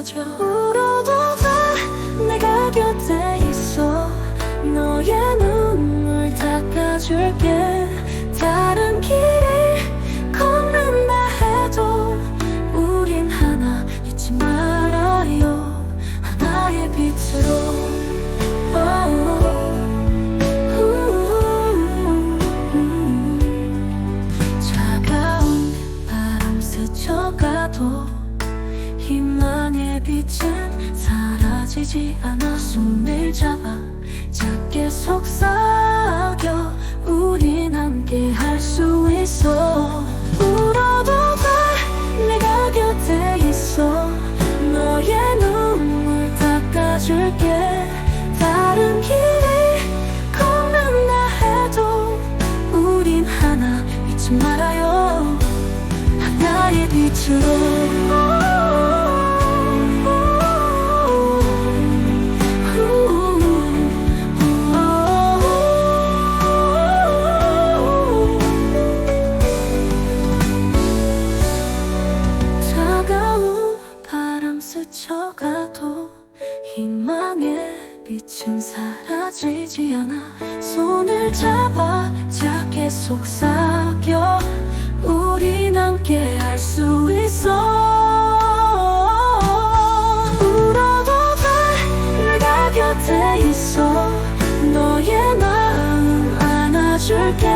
이어져 울어도 돼 내가 곁에 있어. 너의 눈물 닦아줄게. 다른 길을 걷는다 해도 우린 하나 잊지 말아요. 하나의 빛으로. 차가운 바람 스쳐가도 희망의 빛은 사라지지 않아. 손을 잡아 작게 속삭여. 우린 함께 할 수 있어. 울어도 돼 내가 곁에 있어. 너의 눈물 닦아줄게. 다른 길을 걷는다 해도 우린 하나 잊지 말아요. 하나의 빛으로 스쳐가도 희망의 빛은 사라지지 않아. 손을 잡아 작게 속삭여 우린 함께 할 수 있어. 울어도 돼 내가 곁에 있어. 너의 마음 안아줄게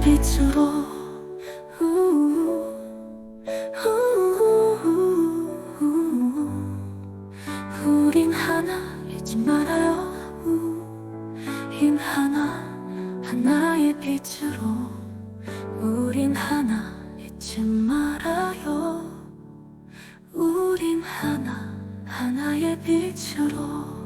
빛으로. 우린 하나 잊지 말아요. 힘 하나 하나의 빛으로. 우린 하나 잊지 말아요. 우린 하나 하나의 빛으로